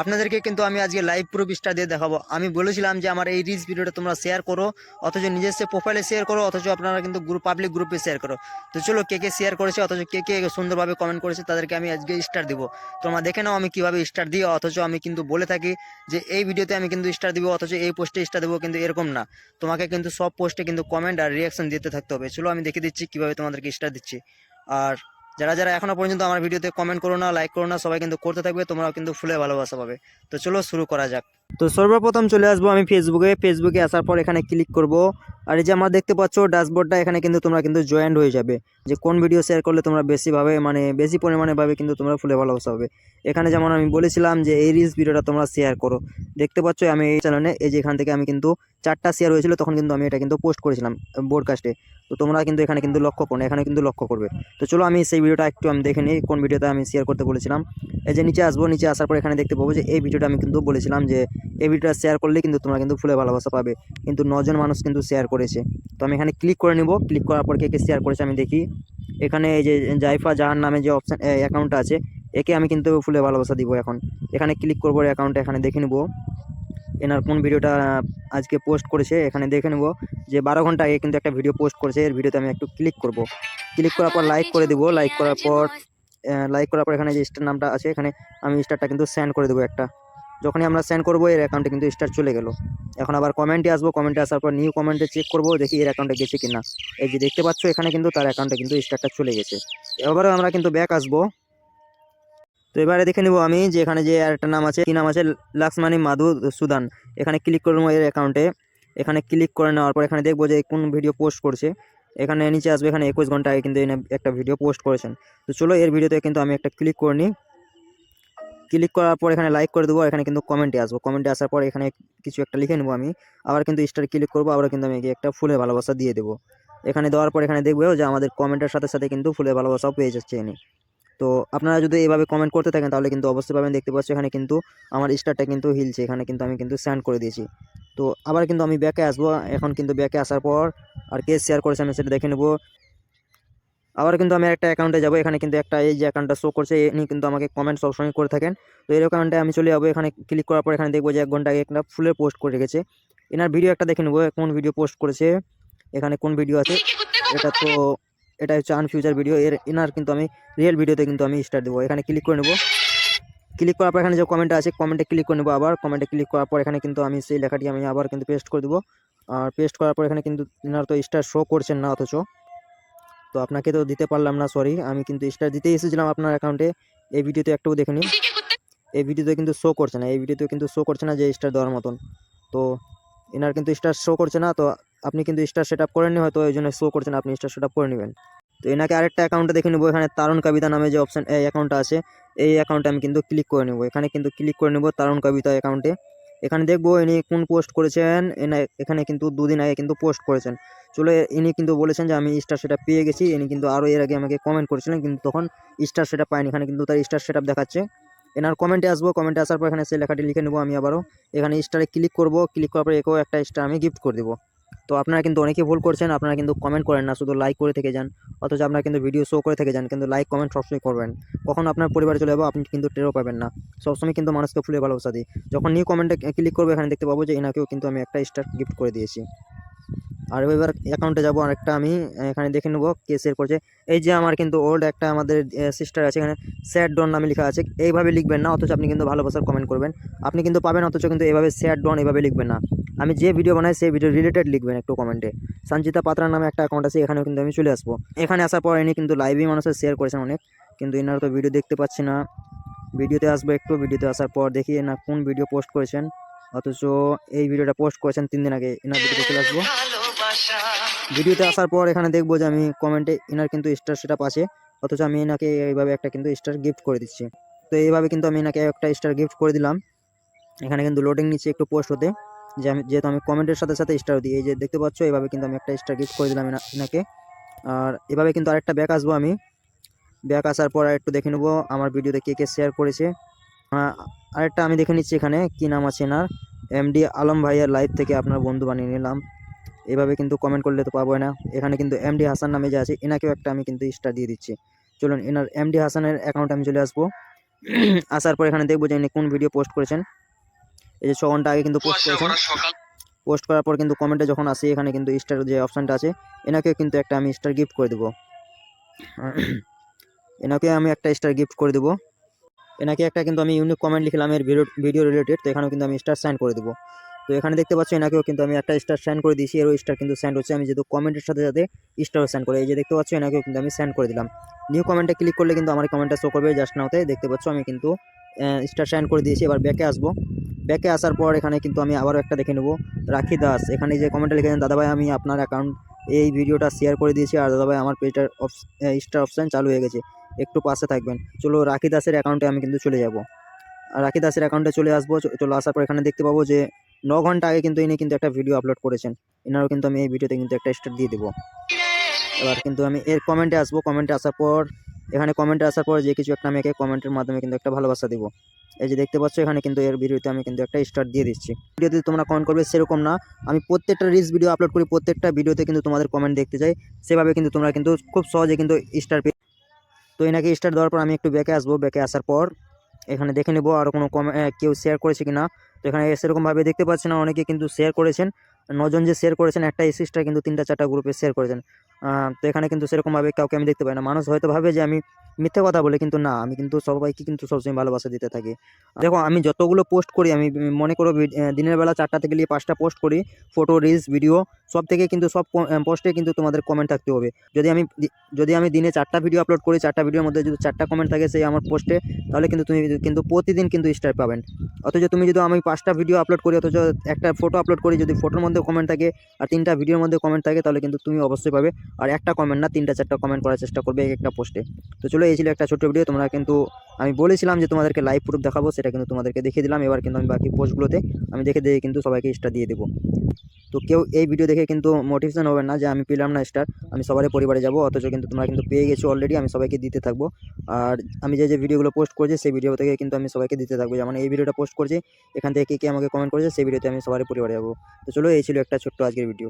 আপনাদেরকে কিন্তু আমি আজকে লাইভ প্রুফ স্টার দিয়ে দেখাবো। আমি বলেছিলাম যে আমার এই রিলস ভিডিওটা তোমরা শেয়ার করো, অথচ নিজস্ব প্রোফাইলে শেয়ার করো, অথচ আপনারা কিন্তু গ্রুপ পাবলিক গ্রুপে শেয়ার করো। তো চলো কে কে শেয়ার করেছে, অথচ কে কে সুন্দরভাবে কমেন্ট করেছে, তাদেরকে আমি আজকে স্টার দিব। তোমরা দেখে নাও আমি কীভাবে স্টার দিই, অথচ আমি কিন্তু বলে থাকি যে এই ভিডিওতে আমি কিন্তু স্টার দিব, অথচ এই পোস্টে স্টার দেবো কিন্তু এরকম না। তোমাকে কিন্তু সব পোস্টে কিন্তু কমেন্ট আর রিয়াকশন দিতে থাকতে হবে। চলো আমি দেখে দিচ্ছি কীভাবে তোমাদেরকে স্টার দিচ্ছি। আর যারা যারা এখনও পর্যন্ত আমার ভিডিওতে কমেন্ট করো না লাইক করো না, সবাই কিন্তু করতে থাকবে, তোমরাও কিন্তু ফুলে ভালোবাসা পাবে। তো চলো শুরু করা যাক। তো সর্বপ্রথম চলে আসব আমি ফেসবুকে ফেসবুকে আসার পর এখানে ক্লিক করব। আর এই যে আমরা দেখতে পাচ্ছ ড্যাশবোর্ডটা এখানে কিন্তু তোমরা কিন্তু জয়েন্ট হয়ে যাবে। যে কোন ভিডিও শেয়ার করলে তোমরা বেশিভাবে মানে বেশি পরিমাণে ভাবে কিন্তু তোমরা ফুলে ভালোবাসা হবে। এখানে যেমন আমি বলেছিলাম যে এই রিলস ভিডিওটা তোমরা শেয়ার করো। দেখতে পাচ্ছ, আমি এই চ্যানেলে এই যে এখান থেকে আমি কিন্তু চারটা শেয়ার হয়েছিল, তখন কিন্তু আমি এটা কিন্তু পোস্ট করেছিলাম বোডকাস্টে তো তোমরা কিন্তু এখানে কিন্তু লক্ষ্য করো এখানে কিন্তু লক্ষ্য করবে। তো চলো আমি সেই ভিডিওটা একটু আমি দেখে নিই, কোন ভিডিওতে আমি শেয়ার করতে বলেছিলাম। এই যে নিচে আসব, নিচে আসার পর এখানে দেখতে পাবো যে এই ভিডিওটা আমি কিন্তু বলেছিলাম যে এই ভিডিওটা শেয়ার করলে কিন্তু তোমরা কিন্তু ফুলে ভালোবাসা পাবে। কিন্তু নজন মানুষ কিন্তু শেয়ার করেছে। তো আমি এখানে ক্লিক করে নিব। ক্লিক করার পর কে কে শেয়ার করেছে আমি দেখি। এখানে এই যে জাইফা জাহান নামে যে অপশান অ্যাকাউন্টটা আছে, একে আমি কিন্তু ফুলে ভালোবাসা দিব এখন। এখানে ক্লিক করব অ্যাকাউন্টে এখানে দেখে নেব। এনার কোন ভিডিওটা আজকে পোস্ট করেছে, এখানে দেখে নেব। যে বারো ঘণ্টা আগে কিন্তু একটা ভিডিও পোস্ট করেছে, এর ভিডিওতে আমি একটু ক্লিক করব। ক্লিক করার পর লাইক করে দেবো। লাইক করার পর লাইক করার পর এখানে যে স্টার নামটা আছে, এখানে আমি স্টারটা কিন্তু সেন্ড করে দেবো একটা। যখনই আমরা সেন্ড করব, এর অ্যাকাউন্টে কিন্তু স্টার চলে গেল। এখন আবার কমেন্টে আসব কমেন্টে আসার পর নিউ কমেন্টে চেক করব, দেখি এর অ্যাকাউন্টে গেছে কিনা। এই যে দেখতে পাচ্ছ, এখানে কিন্তু তার অ্যাকাউন্টে কিন্তু স্টারটা চলে গেছে। এবারে আমরা কিন্তু ব্যাক আসব। তো এবারে দেখে নিব আমি যে এখানে যে একটা নাম আছে, কি নাম আছে? লাক্সমানি মাধু সুদান। এখানে ক্লিক করব এর অ্যাকাউন্টে এখানে ক্লিক করে নেওয়ার পর এখানে দেখব যে কোন ভিডিও পোস্ট করছে। এখানে নিচে আসবে, এখানে একুশ ঘণ্টা আগে কিন্তু একটা ভিডিও পোস্ট করেছেন। তো চলো এর ভিডিওতে কিন্তু আমি একটা ক্লিক করে নিই। ক্লিক করার পর এখানে লাইক করে দেবো, এখানে কিন্তু কমেন্টে আসব। কমেন্টে আসার পর এখানে কিছু একটা লিখে নেব আমি। আবার কিন্তু স্টার ক্লিক করব, আবার কিন্তু আমি একে একটা ফুলের ভালোবাসা দিয়ে দেবো। এখানে দেওয়ার পর এখানে দেখব যে আমাদের কমেন্টের সাথে সাথে কিন্তু ফুলের ভালোবাসাও পেয়ে যাচ্ছে এনে তো আপনারা যদি এইভাবে কমেন্ট করতে থাকেন, তাহলে কিন্তু অবশ্যই পাবেন। দেখতে পাচ্ছি এখানে কিন্তু আমার স্টারটা কিন্তু হিলছে, এখানে কিন্তু আমি কিন্তু সেন্ড করে দিয়েছি। তো আবার কিন্তু আমি ব্যাকে আসব। এখন কিন্তু ব্যাকে আসার পর আর কে শেয়ার করেছে আমি সেটা দেখে নেব। আবার কিন্তু আমি একটা অ্যাকাউন্টে যাব। এখানে কিন্তু একটা এই যে অ্যাকাউন্টটা শো করছে ইনি কিন্তু আমাকে কমেন্ট সবসময় করে থাকেন। তো এই অ্যাকাউন্টে আমি চলে যাব। এখানে ক্লিক করার পর এখানে দেখব যে এক ঘণ্টা আগে একটা ফুলের পোস্ট করে রেখেছে। এনার ভিডিও একটা দেখে নেব কোন ভিডিও পোস্ট করেছে এখানে কোন ভিডিও আছে। এটা তো এটা হচ্ছে আনফিউচার ভিডিও এর এনার কিন্তু আমি রিয়েল ভিডিওতে কিন্তু আমি স্টার্ট দেবো। এখানে ক্লিক করে নেব। ক্লিক করার পর এখানে যে কমেন্ট আছে কমেন্টে ক্লিক করে নেব আবার। কমেন্টে ক্লিক করার পর এখানে কিন্তু আমি সেই লেখাটি আমি আবার কিন্তু পেস্ট করে দেবো। আর পেস্ট করার পর এখানে কিন্তু এনার তো স্টার শো করছেন না অথচ। তো আপনাকে তো দিতে পারলাম না সরি আমি কিন্তু স্টার দিতে এসেছিলাম আপনার অ্যাকাউন্টে এই ভিডিওতে একটু দেখে নিন এই ভিডিওতে কিন্তু শো করছে না। এই ভিডিওতে কিন্তু শো করছে না যে স্টার দেওয়ার মতন। তো এনার কিন্তু স্টার শো করছে না। তো আপনি কিন্তু স্টার সেট আপ করেননি হয়তো ওই জন্য শো করছেন আপনি স্টার সেট আপ করে নেবেন। তো এনাকে আরেকটা অ্যাকাউন্টে দেখে নেব। এখানে তারুণ কবিতা নামে যে অপশান এই অ্যাকাউন্টটা আছে এই অ্যাকাউন্টে আমি কিন্তু ক্লিক করে নেব। এখানে কিন্তু ক্লিক করে নেব তারুণ কবিতা অ্যাকাউন্টে এখানে দেখব ইনি কোন পোস্ট করেছেন। এখানে কিন্তু দুদিন আগে কিন্তু পোস্ট করেছেন। চলে, ইনি কিন্তু বলেছেন যে, আমি স্টার সেটা পেয়ে গেছি। ইনি কিন্তু আরও এর আগে আমাকে কমেন্ট করেছিলেন, কিন্তু তখন স্টার সেটা পায়নি। এখানে কিন্তু তার স্টার সেট দেখাচ্ছে। এনার কমেন্টে আসব। কমেন্টে আসার পর এখানে সেই লেখাটি লিখে নেব আমি আবারও। এখানে স্টারে ক্লিক করব। ক্লিক করার পর একেও একটা স্টার আমি গিফট করে দেবো। তো আপনারা কিন্তু অনেকেই ভুল করছেন, আপনারা কিন্তু কমেন্ট করেন না, শুধু লাইক করে থেকে যান। অথচ আপনারা কিন্তু ভিডিও শো করে থেকে যান, কিন্তু লাইক কমেন্ট সবসময় করবেন। কখন আপনার পরিবারে চলে যাব, আপনি কিন্তু টেরও পাবেন না। সবসময় কিন্তু মানুষকে ফুলে ভালোবাসা দিই। যখন নিউ কমেন্টে ক্লিক করব, এখানে দেখতে পাবো যে, এনাকেও কিন্তু আমি একটা স্টার গিফট করে দিয়েছি। আর এবার অ্যাকাউন্টে যাব, আরেকটা আমি, এখানে দেখে নেব কে শেয়ার করছে। এই যে আমার কিন্তু ওল্ড একটা আমাদের সিস্টার আছে এখানে স্যাড ডন নামে লেখা আছে, এইভাবে লিখবেন না, অথচ আপনি কিন্তু ভালোবাসার কমেন্ট করবেন। আপনি কিন্তু পাবেন, অথচ কিন্তু এইভাবে স্যাড ডন এইভাবে লিখবেন না। আমি যে ভিডিও বানাই, সেই ভিডিও রিলেটেড লিখবেন একটু কমেন্টে সঞ্চিতা পাত্রা নামে একটা অ্যাকাউন্ট আছে, এখানেও কিন্তু আমি চলে আসব। এখানে আসার পর ইনি কিন্তু লাইভই মানুষের শেয়ার করেছেন অনেক, কিন্তু এনার তো ভিডিও দেখতে পাচ্ছি না। ভিডিওতে আসব একটু ভিডিওতে আসার পর দেখি না কোন ভিডিও পোস্ট করেছেন। অথচ এই ভিডিওটা পোস্ট করেছেন তিন দিন আগে, এনার ভিডিওতে চলে আসব। ভিডিওতে আসার পর এখানে দেখব যে আমি কমেন্টে এনার কিন্তু স্টার সেট আছে অথচ আমি এনাকে এইভাবে একটা কিন্তু স্টার গিফট করে দিচ্ছি। তো এইভাবে কিন্তু আমি এনাকে একটা স্টার গিফট করে দিলাম। এখানে কিন্তু লোডিং নিচ্ছে একটু পোস্ট হতে। যে আমি যেহেতু আমি কমেন্টের সাথে সাথে স্টার দিই, এই যে দেখতে পাচ্ছ, এইভাবে কিন্তু আমি একটা স্টার গিফট করে দিলাম এনা- এনাকে। আর এভাবে কিন্তু আরেকটা ব্যাক আসব আমি। ব্যাক আসার পর একটু দেখে নেব আমার ভিডিওতে কে কে শেয়ার করেছে। আরেকটা আমি দেখে নিচ্ছি এখানে, কী নাম আছে এনার? এমডি আলম ভাইয়ের লাইভ থেকে আপনার বন্ধু বানিয়ে নিলাম। এভাবে কিন্তু কমেন্ট করলে তো পাবো না। এখানে কিন্তু এমডি হাসান নামে যে আছে, এনাকেও একটা আমি কিন্তু স্টার দিয়ে দিচ্ছি। চলুন, এনার এমডি হাসানের অ্যাকাউন্ট আমি চলে আসব। আসার পর এখানে দেখব যে ইনি কোন ভিডিও পোস্ট করেছেন। এই যে ছ ঘণ্টা আগে কিন্তু পোস্ট করেছেন। পোস্ট করার পর কিন্তু কমেন্টে যখন আসি, এখানে কিন্তু স্টার যে অপশানটা আছে এনাকে কিন্তু একটা আমি স্টার গিফট করে দেবো। এনাকে আমি একটা স্টার গিফট করে দেবো। এনাকে একটা কিন্তু আমি ইউনিক কমেন্ট লিখলাম এর ভিডিও ভিডিও রিলেটেড তো এখানেও কিন্তু আমি স্টার সাইন করে দেবো। তো এখানে দেখতে পাচ্ছ এনাকেও কিন্তু আমি একটা স্টার সেন্ড করে দিয়েছি। এরও স্টার কিন্তু সেন্ড হচ্ছে। আমি যেহেতু কমেন্টের সাথে সাথে স্টারও সেন্ড করে এই যে দেখতে পাচ্ছ এনাকেও কিন্তু আমি সেন্ড করে দিলাম। নিউ কমেন্টে ক্লিক করলে কিন্তু আমার কমেন্টটা শো করবে জাস্ট নাওতে দেখতে পাচ্ছ আমি কিন্তু স্টার সেন্ড করে দিয়েছি। এবার ব্যাকে আসব। ব্যাকে আসার পর এখানে কিন্তু আমি আবারও একটা দেখে নেব। রাখি দাস। এখানে যে কমেন্টে লিখেছেন, দাদাভাই, আমি আপনার অ্যাকাউন্ট এই ভিডিওটা শেয়ার করে দিয়েছি আর দাদাভাই, আমার পেজটার স্টার অপশান চালু হয়ে গেছে। একটু পাশে থাকবেন। চলো রাখি দাসের অ্যাকাউন্টে আমি কিন্তু চলে যাব। রাখি দাসের অ্যাকাউন্টে চলে আসব। চলে আসার পর এখানে দেখতে পাবো যে ন ঘণ্টা আগে কিন্তু ইনি কিন্তু একটা ভিডিও আপলোড করেছেন। এনারও কিন্তু আমি এই ভিডিওতে কিন্তু একটা স্টার দিয়ে দেবো। এবার কিন্তু আমি এর কমেন্টে আসব। কমেন্টে আসার পর, এখানে কমেন্টে আসার পর যে কিছু একটা আমি একে কমেন্টের মাধ্যমে কিন্তু একটা ভালোবাসা দিব। এই যে দেখতে পাচ্ছ, এখানে কিন্তু এর ভিডিওতে আমি কিন্তু একটা স্টার দিয়ে দিচ্ছি। ভিডিওতে তোমরা কমেন্ট করবে সেরকম না। আমি প্রত্যেকটা রিলস ভিডিও আপলোড করি, প্রত্যেকটা ভিডিওতে কিন্তু তোমাদের কমেন্ট দেখতে চাই। সেভাবে কিন্তু তোমরা কিন্তু খুব সহজে কিন্তু স্টার পেয়ে তো এনাকে স্টার দেওয়ার পর আমি একটু ব্যাকে আসব। ব্যাকে আসার পর এখানে দেখে নেব আর কোনো কমে কেউ শেয়ার করেছে কি না তো এখানে সেরকমভাবে দেখতে পাচ্ছি না, অনেকে কিন্তু শেয়ার করেছেন। নজন যে শেয়ার করেছেন, একটা এসিস্টার কিন্তু তিনটা চারটা গ্রুপে শেয়ার করেছেন। তো এখানে কিন্তু সেরকমভাবে কাউকে আমি দেখতে পাই না। মানুষ হয়তো ভাবে যে আমি মিথ্যে কথা বলে, কিন্তু না, আমি কিন্তু সবাইকে কিন্তু সবসময় ভালোবাসা দিতে থাকি। দেখো, আমি যতগুলো পোস্ট করি, আমি মনে করো দিনের বেলা চারটা থেকে নিয়ে পাঁচটা পোস্ট করি, ফটো, রিলস, ভিডিও, সব থেকে কিন্তু সব পোস্টে কিন্তু তোমাদের কমেন্ট থাকতে হবে। যদি আমি যদি আমি দিনে চারটা ভিডিও আপলোড করি, চারটা ভিডিওর মধ্যে যদি চারটা কমেন্ট থাকে সেই আমার পোস্টে, তাহলে কিন্তু তুমি কিন্তু প্রতিদিন কিন্তু স্টার পাবেন। অথচ তুমি যদি আমি পাঁচটা ভিডিও আপলোড করি, অথচ একটা ফটো আপলোড করি, যদি ফটোর মধ্যে কমেন্ট থাকে, আর তিনটা ভিডিওর মধ্যে কমেন্ট থাকে, তাহলে কিন্তু তুমি অবশ্যই পাবে। আর একটা কমেন্ট না, তিনটা, চারটা কমেন্ট করার চেষ্টা করবে এক একটা পোস্টে তো চলো, এই ছিল একটা ছোট্ট ভিডিও তোমরা কিন্তু, আমি বলেছিলাম যে তোমাদেরকে লাইভ প্রুফ দেখাবো, সেটা কিন্তু তোমাদেরকে দেখিয়ে দিলাম। এবার কিন্তু আমি বাকি পোস্টগুলোতে আমি দেখে দেখে কিন্তু সবাইকে স্টার দিয়ে দেবো। তো কেউ এই ভিডিও দেখে কিন্তু মোটিভেশন হবে না যে আমি পেলাম না স্টার আমি সবারই পরিবারে যাব, অথচ কিন্তু তোমরা কিন্তু পেয়ে গেছো অলরেডি আমি সবাইকে দিতে থাকব। আর আমি যে যে ভিডিওগুলো পোস্ট করছি, সেই ভিডিও থেকে কিন্তু আমি সবাইকে দিতে থাকব। যেমন এই ভিডিওটা পোস্ট করছি, এখান থেকে কে কে আমাকে কমেন্ট করেছে, সেই ভিডিওতে আমি সবারই পরিবারে যাব। তো চলো, এই ছিল একটা ছোট্ট আজকের ভিডিও